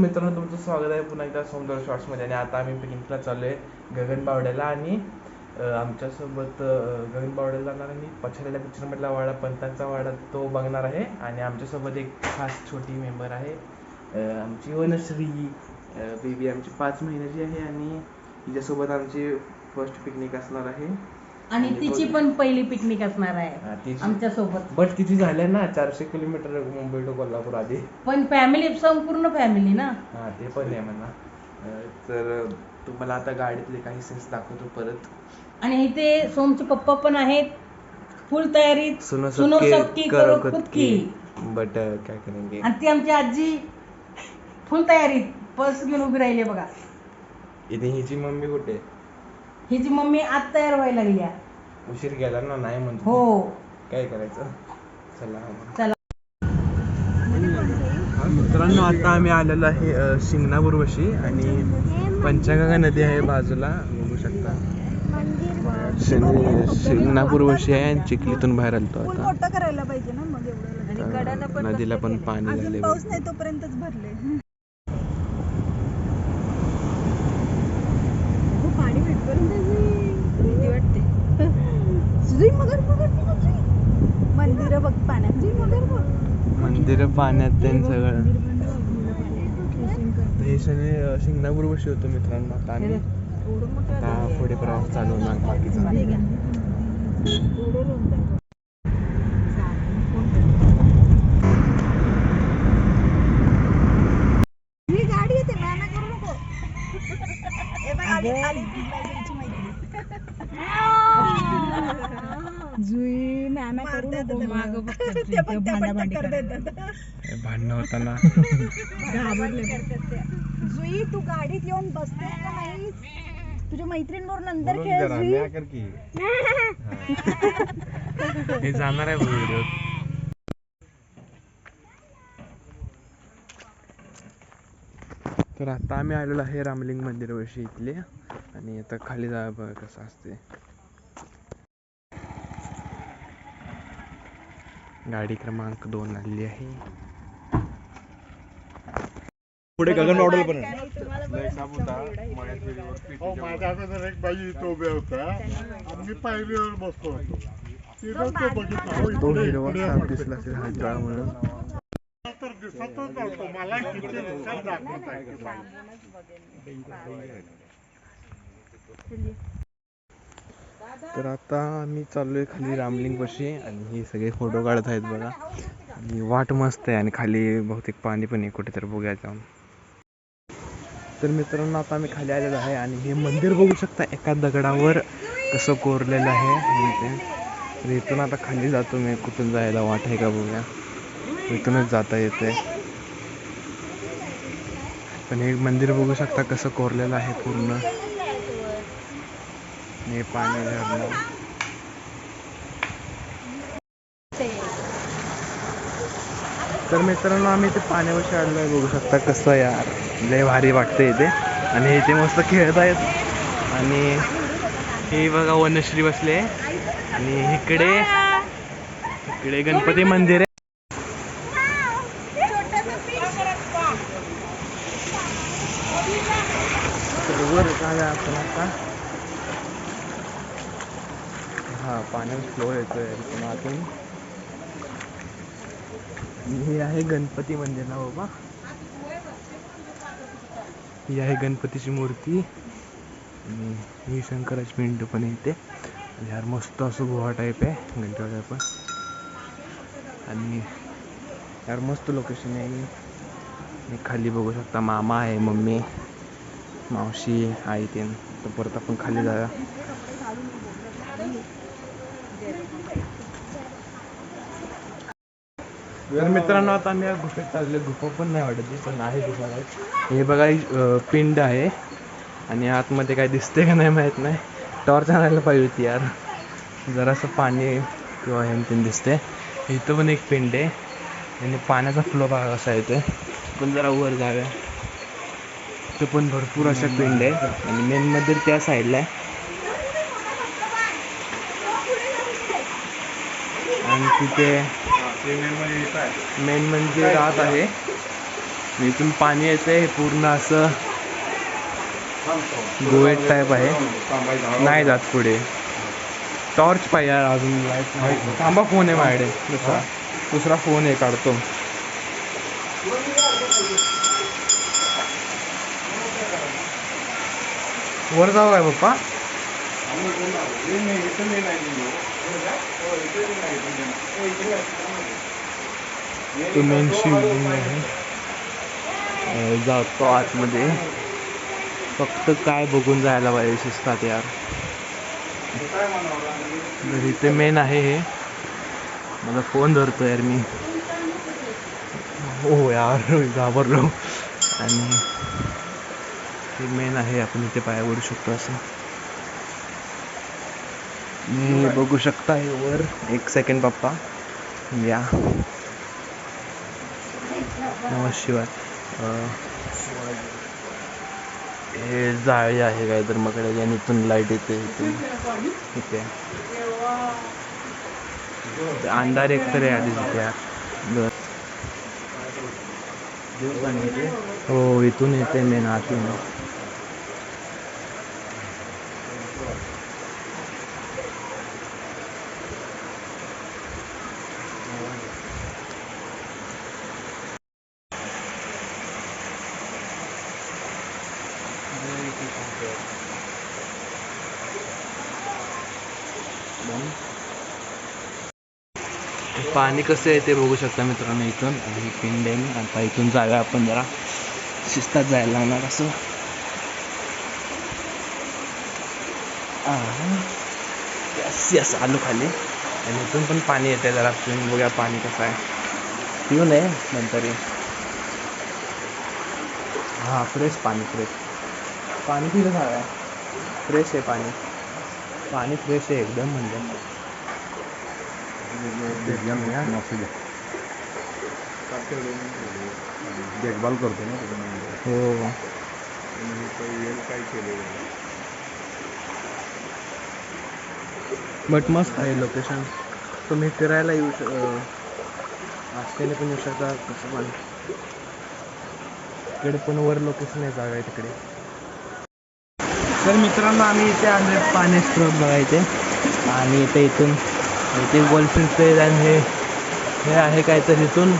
मित्रांनो तुमचं स्वागत आहे. पुन्हा एकदा सौंदर्य शॉर्ट्समध्ये. आणि आता आम्ही पिकनिकला चाललो आहे गगनबावड्याला आणि आमच्यासोबत गगनबावड्याला जाणार आणि पछाडलेल्या पिक्चरमधला वाडा पंतांचा वाडा तो बघणार आहे. आणि आमच्यासोबत एक खास छोटी मेंबर आहे. आमची वनश्री बेबी आमची पाच महिन्याची आहे आणि तिच्यासोबत आमची फर्स्ट पिकनिक असणार आहे. आणि तिची पण पहिली पिकनिक असणार हा, आहे तिची- आमच्यासोबत बट तिची झाल्या ना चारशे किलोमीटर मुंबई टू कोल्हापूर आधी. पण फॅमिली संपूर्ण फॅमिली ना? हा ते पण आहे म्हणा. अ, तर तुम्हाला आता गाडीतले काही सेन्स दाखवतो परत. आणि इथे सोमचे पप्पा पण आहेत. फुल तयारीत सुनो सुनो सबके करो खुद की. बट क्या करेंगे? आणि ती आमची आजी फुल तयारीत पर्स घेऊन उभी राहिली बघा. इथे हिची मम्मी कुठे? हिची मम्मी आज तयार व्हायला लागली आहे. उशीर गेला ना नाही म्हणतो हो. काय करायचं? चला. चला. मित्रांनो आता आम्ही आलेलो आहे अ, शिंगणापूर वशी आणि पंचगंगा नदी आहे बाजूला. बघू शकता. शिंग- शिंगणापूर वशी आहे आणि चिखलीतून बाहेर आलतो आता. मोठं करायला पाहिजे ना मग एवढं. तर नदीला पण पाणी अजून झाले पाऊस नाही तोपर्यंतच भरले पाणी भेटपर्यंत भीती वाटते जुई मगर मगर मंदिर बघ पाण्यात. जुई मगर बघ मंदिर पाण्यात त्यांचं सगळं हे शिंगणापूर वशी होतो मित्रांनो आता आम्ही. आता पुढे प्रवास चालू होणार बाकीचा ही गाडी येते मॅना करू नको ए बघ, आली, आली. बाजूची मैत्रीण. जुई मॅना करू नको हे भांडणं होताना. जुई तू गाडीत येऊन बसते का नाही? तुझ्या मैत्रीण बरोबर नंतर खेळ जुई. हे. जाणार आहे व्हिडिओ तर आता आम्ही आलेलो आहे रामलिंग मंदिराविषयी इथले. आणि आता खाली जा बघा कसं असते गाडी क्रमांक दोन आलेली आहे पुढे गगन मॉडेल पण आहे हो माझ्या अगोदर एक बाई इथं उभ्या होत्या आणि मी पायरीवर बसलो होतो तिथं तो बघितला हो, तो इकडे- हिरवा इकडे साप आहे. दिसला असेल हरिद्वार म्हणून तर दिसतच नव्हतो मला किती दिवसात दाखवत आहे बाई. तर आता आम्ही चाललोय खाली रामलिंगपाशी आणि हे सगळे फोटो काढत आहेत बघा. आणि वाट मस्त आहे आणि खाली बहुतेक पाणी पण आहे कुठेतरी बघायचं जाऊन तर मित्रांनो आता आम्ही खाली आलेलो आहे आणि हे मंदिर बघू शकता एका दगडावर कसं कोरलेलं आहे म्हणजे ते तर इथून आता खाली जातो मी. कुठून जायला वाट आहे का बघूया. इथूनच जाता येते. पण हे मंदिर बघू शकता कसं कोरलेलं आहे पूर्ण. हे पाणी झरणं तर मित्रांनो आम्ही ते पाण्यावर आलेलो आहे बघू शकता कसं यार. लय भारी वाटतं इथे. आणि इथे मस्त खेळत आहेत. आणि हे बघा वनश्री बसले. आणि इकडे इकडे गणपती मंदिर आहे तर वर जागा आपण आता हा पाण्यात फ्लो येतोय इथून आतून आणि हे आहे गणपती मंदिर ना बाबा. ही आहे गणपतीची मूर्ती. आणि ही शंकराची पिंड पण येते आणि यार मस्त असं गुहा टाईप आहे घंटाळ्या पण. आणि यार मस्त लोकेशन आहे खाली बघू शकता मामा आहे मम्मी मावशी आई ते तर परत आपण खाली जाऊया. तर मित्रांनो आता आम्ही या गुफेत चालले गुफा पण नाही वाटत पण आहे गुफा आहे हे बघा पिंड आहे. आणि आतमध्ये काय दिसते का नाही माहीत नाही. टॉर्च आणायला पाहिजे होती यार. जरासं पाणी किंवा हेम तीन दिसते इथं पण एक पिंड आहे. आणि पाण्याचा फ्लो भाग असा आहे ते पण जरा वर जाऊया. इथं पण भरपूर अशा पिंड आहे आणि मेन मंदिर त्या साईडला आहे. आणि तिथे मेन म्हणजे राहत आहे. इथून पाणी येते पूर्ण असं गोवेट टाईप आहे. नाही जात पुढे. टॉर्च पाहिजे यार अजून लाइट नाही. थांबा फोन आहे माझ्याकडे. दुसरा. दुसरा फोन आहे काढतो. वर जाऊ काय पप्पा? तो मेन शिवलिंग आहे जातो आतमध्ये. फक्त काय बघून जायला पाहिजे शिस्तात यार. इथे मेन आहे हे. माझा फोन धरतो यार मी. हो यार घाबरलो. आणि हे मेन आहे आपण इथे पाया पडू शकतो असं. मी बघू शकता हे वर. एक सेकंड पप्पा. या. नमः शिवाय. हे जाळी आहे काय तर मग आणि इथून लाइट येते इथून आहे अंधार एक तर आधी यार हो इथून येते मेन आतून. पाणी कसं आहे ते बघू शकता मित्रांनो इथून. आणि पिंड आहे आता इथून जाऊया आपण जरा शिस्तात जायला लागणार असं. यस यस आलो खाली. आणि इथून पण पाणी येते जरा. पिऊन बघूया पाणी कसं आहे. पिऊन आहे नंतर हां फ्रेश पाणी फ्रेश पाणी पिलं झालं फ्रेश आहे पाणी. पाणी फ्रेश आहे एकदम म्हणजे. देखभाल करतो ना हो. काय केलेलं बट मस्त आहे लोकेशन तुम्ही फिरायला येऊ श आजकाल पण येऊ शकता कसं पण. इकडे पण वर लोकेशन आहे जागा आहे तिकडे. तर मित्रांनो आम्ही इथे आले पाण्याचे स्त्रोत बघायचे. आणि इथे इथून इथे गोल्फिन आणि हे हे आहे काय तर इथून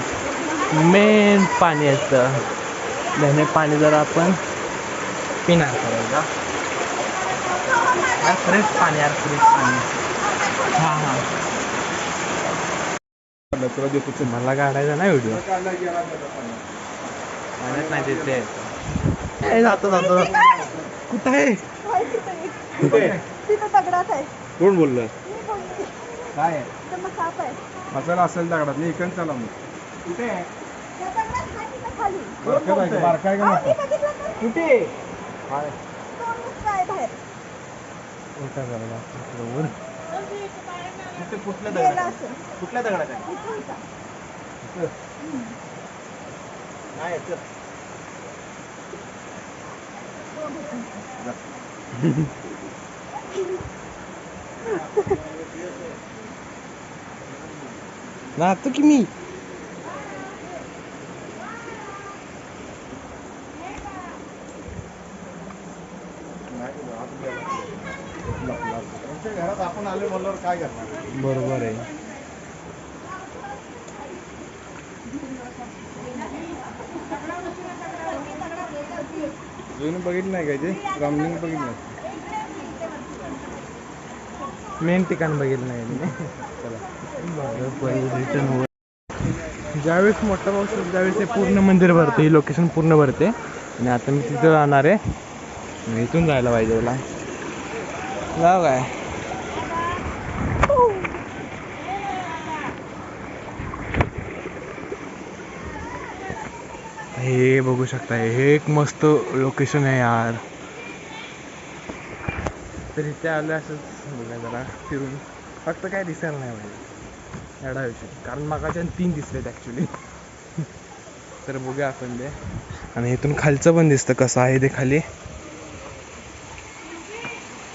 मेन पाणी येतं त्याने पाणी जर आपण पिणार करायचा यार फ्रेश पाणी यार फ्रेश पाणी. हां हां. तुला देतो. मला काढायचा नाही व्हिडिओ. पाण्यात नाही तिथे जातो जातो कुठं आहे. कोण बोलली? काय आहे? तर मग साप आहे. मसाला असेल दगडात नाही इकडे चला मग. कुठे आहे? त्या दगडात आहे तिथं खाली. बारकं आहे का? बारकं आहे का अहो, मोठं? मी बघितलं तर. कुठे? दोन मुसळं आहे बाहेर? उलटा झाला वर. गेलं असेल. कुठल्या दगडात आहे? इथं होता. नाही नाहतो की मी घरात आपण आले म्हणल्यावर काय करणार बरोबर आहे जुनं बघितलं नाही काय ते रामलिंग बघितलं मेन ठिकाण बघितलं नाही मी. चला रिटर्न ज्यावेळेस मोठा पाऊस होतो त्यावेळेस हे पूर्ण मंदिर भरते ही लोकेशन पूर्ण भरते. आणि आता मी तिथं जाणार आहे. इथून जायला पाहिजे तुला जाऊ काय? हे बघू शकता हे एक मस्त लोकेशन आहे यार. तर इथे आलं असंच बघा जरा फिरून. फक्त काय दिसायला नाही पाहिजे. एवढा विषय. कारण मागाच्या तीन दिसलेत ॲक्च्युली तर बघूया आपण ते. आणि इथून खालचं पण दिसतं कसं आहे ते खाली.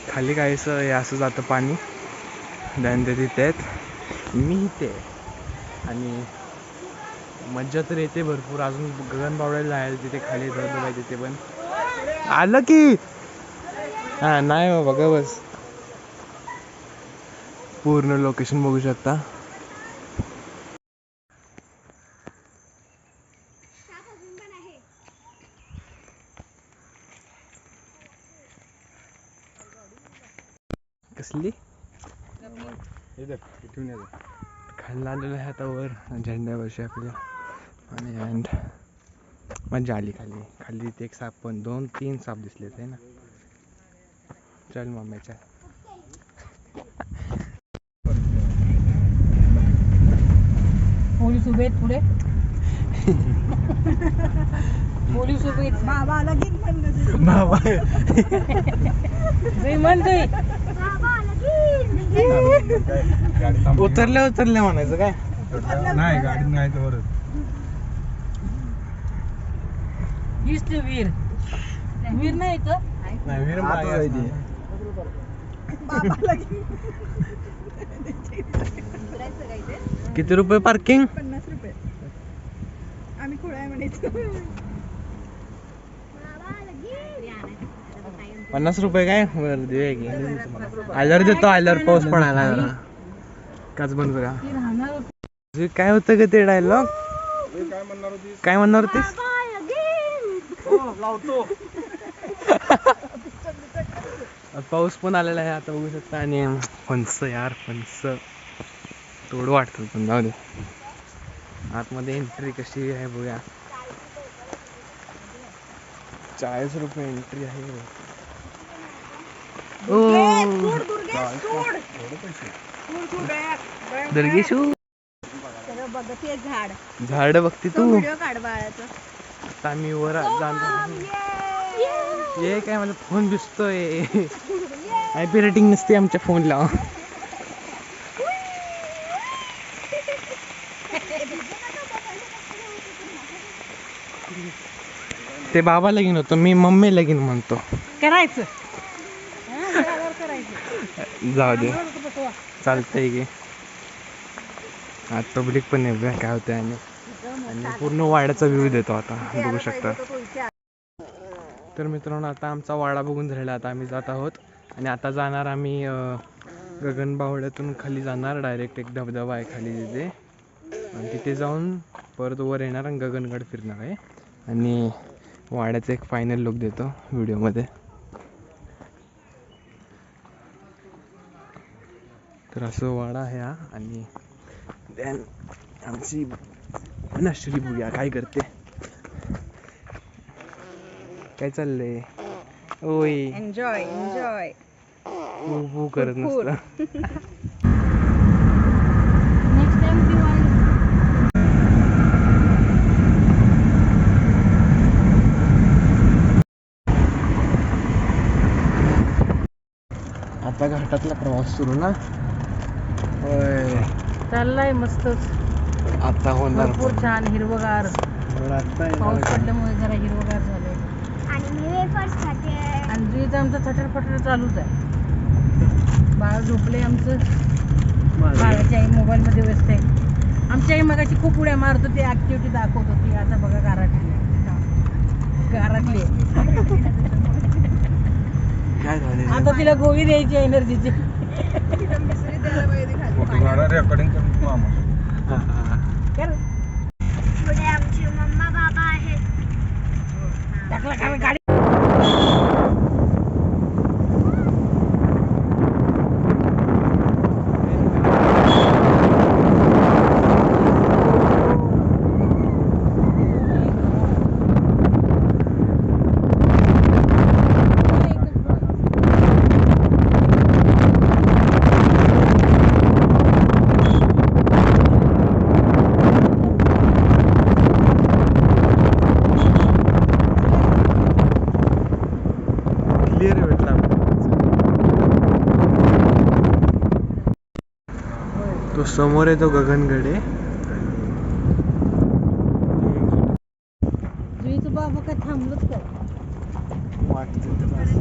खाली काहीसं हे असं जातं पाणी. दॅन ते तिथे आहेत. मी इथे. आणि मज्जा तर येते भरपूर. अजून गगन बावड्याला आहे तिथे खाली धबधबा पाहिजे तिथे पण. आलं की! हा नाही बाबा ग बस पूर्ण लोकेशन बघू शकता. कसली? खायला आलेलं आहे आता वर झेंड्यापाशी आपल्या. आणि अँड मजा आली खाली. खाली ते एक साप पण दोन तीन साप दिसलेत आहे ना? चल मम्मीच्या पोलीस उभे आहेत पुढे. पोलीस उभे आहेत. बाबा लगीन पण गजरे. बाबा. जे म्हणतोय उतरल्या उतरल्या म्हणायचं काय? नाही गाडी नाही तर हीच ते वीर. वीर नाही तर नाही वीर मागे. काय? किती रुपये पार्किंग पन्नास रुपये. आम्ही खुळा आहे म्हणायचं. पन्नास रुपये काय? बरं देऊया की. आल्यावर देतो आल्यावर पाऊस पडायला जरा काच बंद बघा होती. तुझे काय होतं ग ते डायलॉग काय म्हणणार होतीस? आज पाऊस पण आलेला आहे आता बघू शकता आणि फणस यार फणस. तोड वाटतं पण जाऊ दे. आतमध्ये एंट्री कशी आहे बघूया. चाळीस रुपये एंट्री आहे. दर्गेशू झाड. झाड बघते तो आम्ही वर जाणार ये काय माझा फोन दिसतोय. आय पी रेटिंग नसते आमच्या फोनला ते बाबा लगीन होतं मी मम्मी लगीन म्हणतो. करायचं. हा, जाऊ दे. चालतंय की. आज पब्लिक पण आहे काय आणि आणि पूर्ण वाड्याचा व्ह्यू देतो आता बघू शकता. तर मित्रांनो आता आमचा वाडा बघून झालेला आता आम्ही जात आहोत. आणि आता जाणार आम्ही गगनबावड्यातून खाली जाणार. डायरेक्ट एक धबधबा आहे खाली तिथे. आणि तिथे जाऊन परत वर येणार आणि गगनगड फिरणार आहे. आणि वाड्याचा एक फायनल लुक देतो व्हिडिओमध्ये. तर असं वाडा आहे हा. आणि दॅन आमची नश्री बुया काय करते? काय चाललंय? ओय एन्जॉय एन्जॉय पू पू करत. नसतं. आता घाटातला प्रवास सुरू ना? होय. चाललाय मस्तच. आता होणार भरपूर छान हिरवगार. आता पाऊस येणार? पडल्यामुळे जरा हिरवगार झालंय. आणि जुईचं आमचं थटर फटर चालूच आहे. बाळ झोपले आमचं. बाळाची आई मोबाईल मध्ये व्यस्त आहे. आमची आई मगाशी खूप उड्या मारत होती ऍक्टिव्हिटी दाखवत होती. आता बघा गाराटली गाराटली काय झालं? आता तिला गोळी द्यायची एनर्जीची. रेकॉर्डिंग करून हा, हा. टाकला गाडी क्लिअर भेटला तो समोर आहे तो गगनगड आहे जुईचं बाबा काय थांबलंच काय वाटतं ते बस.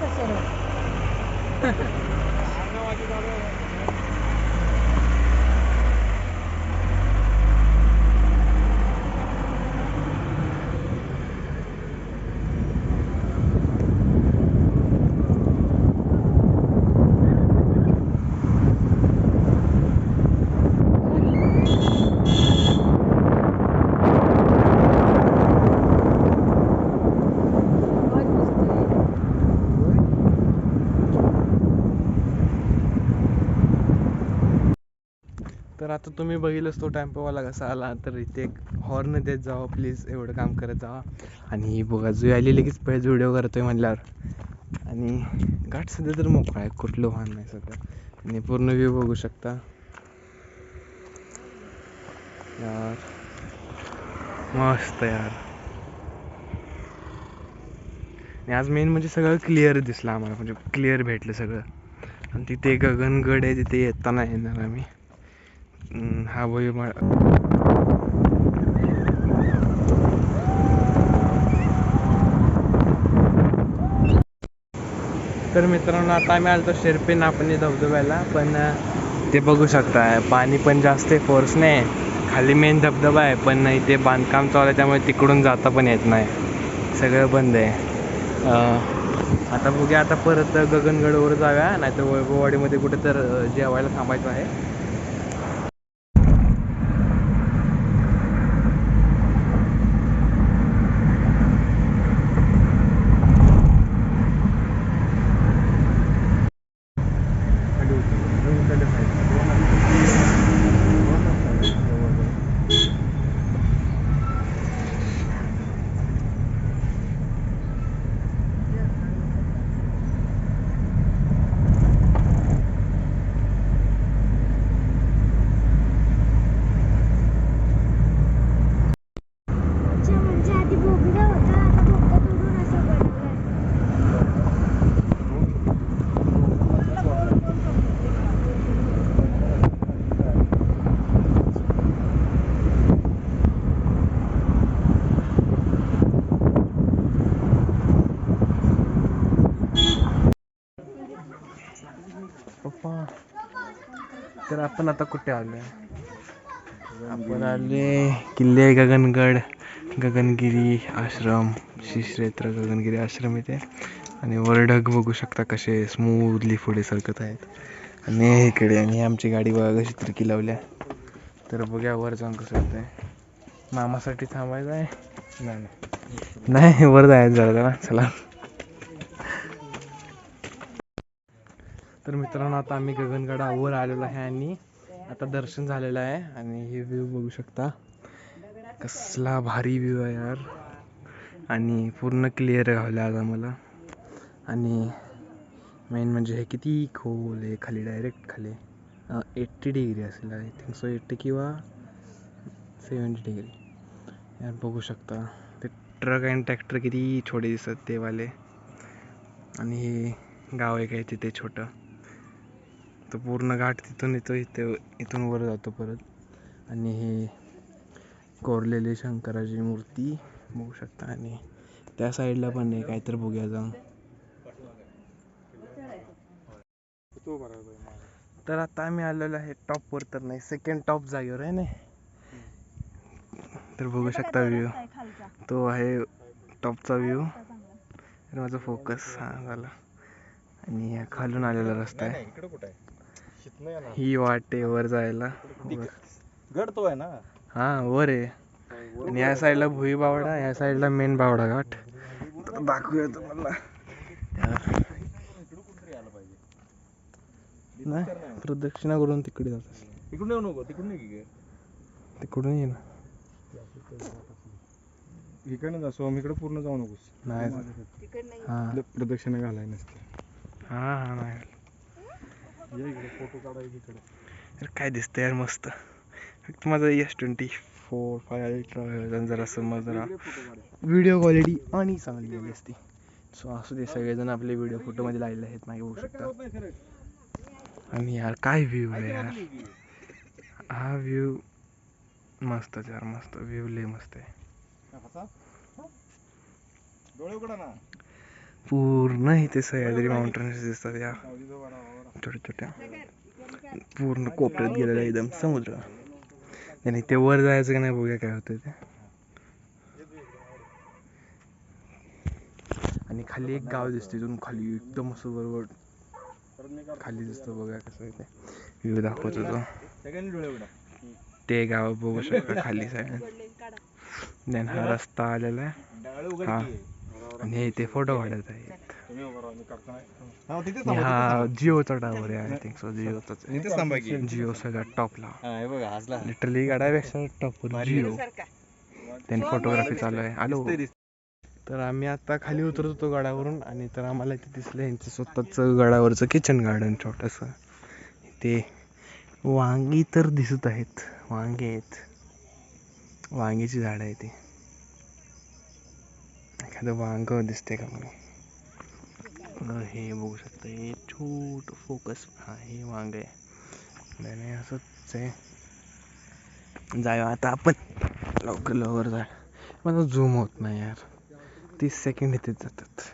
काय सरळ आवाज दिसतोय. तर आता तुम्ही बघितलंच तो टॅम्पोवाला कसा आला तर इथे एक हॉर्न देत जावा प्लीज एवढं काम करत जावा. आणि बघा जुई आली लगेच पहिलेच व्हिडिओ करतोय म्हणल्यावर. आणि घाट सध्या तर मोकळा आहे कुठलं वाहन नाही सगळं आणि पूर्ण व्ह्यू बघू शकता. यार मस्त यार. आणि आज मेन म्हणजे सगळं क्लिअर दिसलं आम्हाला म्हणजे क्लिअर भेटलं सगळं. आणि तिथे गगनगड आहे तिथे येताना येणार आम्ही. हा भोई तर मित्रांनो आता आम्ही आलतो शेरपेन आपण धबधब्याला पण ते बघू शकता पाणी पण जास्त फोर्स नाही खाली मेन धबधबा आहे पण नाही ते बांधकाम चालू आहे त्यामुळे तिकडून जाता पण येत नाही. सगळं बंद आहे. आता बघूया आता परत गगनगडवर जाऊया नाहीतर वैभववाडीमध्ये कुठे तर जेवायला थांबायचं आहे अच्छा म्हणजे आधी बोगदा होता आता बोगदा तोडून असं बनवलंय पप्पा तर आपण आता कुठे आलो आपण आले किल्ले गगनगड गगनगिरी आश्रम श्री क्षेत्र गगनगिरी आश्रम इथे. आणि वर ढग बघू शकता कसे स्मूथली पुढे सरकत आहेत. आणि इकडे आणि आमची गाडी बघा कशी तिरकी लावल्या. तर बघूया वर जाऊन कसं आहे मामासाठी थांबायचं आहे नाही. नाही वर जायचं जरा जरा. चला. तर मित्रांनो आता आम्ही गगनगडावर आलेलो आहे आणि आता दर्शन झालेलं आहे आणि हे व्ह्यू बघू शकता. कसला भारी व्ह्यू आहे यार. आणि पूर्ण क्लिअर गावलं आज आम्हाला. आणि मेन म्हणजे हे किती खोल आहे खाली डायरेक्ट खाली. एट्टी डिग्री असेल आय थिंक सो एट्टी किंवा सेवन्टी डिग्री यार बघू शकता. ते ट्रक अँड ट्रॅक्टर किती छोटे दिसतात ते वाले. आणि हे गाव एक आहे तिथे छोटं. तो पूर्ण घाट तिथून येतो इथे इथून वर जातो परत. आणि हे कोरलेली शंकराची मूर्ती बघू शकता. आणि त्या साईडला पण आहे काहीतरी बघूया जाऊन. तर आता आम्ही आलेलो आहे टॉपवर तर नाही सेकंड टॉप जागेवर आहे ना? तर बघू शकता व्ह्यू तो आहे टॉपचा व्ह्यू तर माझा फोकस हा झाला. आणि हा खालून आलेला रस्ता आहे? ही वाट वर जायला. वर. गड तो आहे ना? हा वर आहे. आणि या साईडला भुई बावडा या साईडला मेन बावडा घाट. दाखवूया तुम्हाला. नाही प्रदक्षिणा करून तिकडे जात इकडून येऊ नको तिकडून नाही की तिकडून ये ना. इकडे जा इकडे पूर्ण जाऊ नकोस. नाही. हा. प्रदक्षिणा घालाय नसते. हा हा नाही. फोटो काय दिसतं यार मस्त. फक्त माझं S twenty four five ultra जरा समज जरा व्हिडिओ क्वालिटी आणि चांगली आली असती. सो असू दे सगळेजण आपले व्हिडिओ फोटोमध्ये लावलेले आहेत मागे बघू शकता. आणि यार काय व्ह्यू आहे यार. हा व्ह्यू मस्तच यार मस्त. व्ह्यू लय मस्त आहे. डोळे उघडा ना. पूर्ण इथे सह्याद्री माउंटेन्स दिसतात या. छोट्या छोट्या पूर्ण कोपऱ्यात गेलेला एकदम समुद्र. आणि ते वर जायचं का नाही बघूया काय होतं ते. आणि खाली एक गाव दिसते इथून खाली एकदम असं बरोबर खाली दिसतं बघा कसं आहे ते. व्ह्यू दाखवत होतो ते गाव बघू शकता खाली साईड हा रस्ता आलेला आहे. हा. आणि इथे फोटो काढत आहे आणि हा जिओचा टावर आहे आय थिंक सो जिओचाच. आहे जिओ सगळ्यात टॉपला लिटरली गाड्यापेक्षा टॉपवर जिओ. त्यांनी फोटोग्राफी चालू आहे. आलो तर आम्ही आता खाली उतरत होतो गडावरून आणि तर आम्हाला इथे दिसलं यांचं स्वतःचं गडावरचं किचन गार्डन छोटंसं. ते वांगी तर दिसत आहेत. वांगे आहेत. वांग्याची झाडं आहे ते एखादं वांग दिसते का मला? हे बघू शकता हे छोट फोकस हा हे वांग आहे. आणि असंच आहे. जाऊया आता आपण. लवकर लवकर जा मला झूम होत नाही यार. तीस सेकंड इथेच जातात.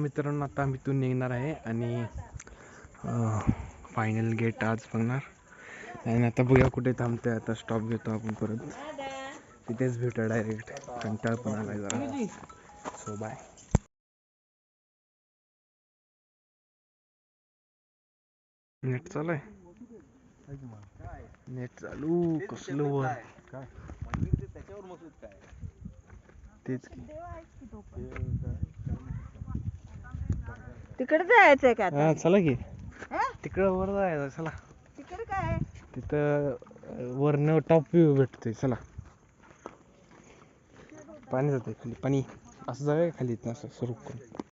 मित्रांनो आता आम्ही इथून निघणार आहे आणि फायनल गेट आज बघणार. आणि आता बघूया कुठे थांबते आता स्टॉप घेतो आपण परत. तिथेच भेटू डायरेक्ट कंटाळ पण आलाय जरा. सो बाय नेट चालू आहे. नेट चालू. कसलं वर? तेच की. तिकडे जायचंय का हा चला की. हा? तिकडं वर जायचं चला. तिकडे काय? तिथं वरनं टॉप व्ह्यू भेटते चला. पाणी जाते खाली पाणी. असं जाऊया खाली इथनं असं सुरू करून?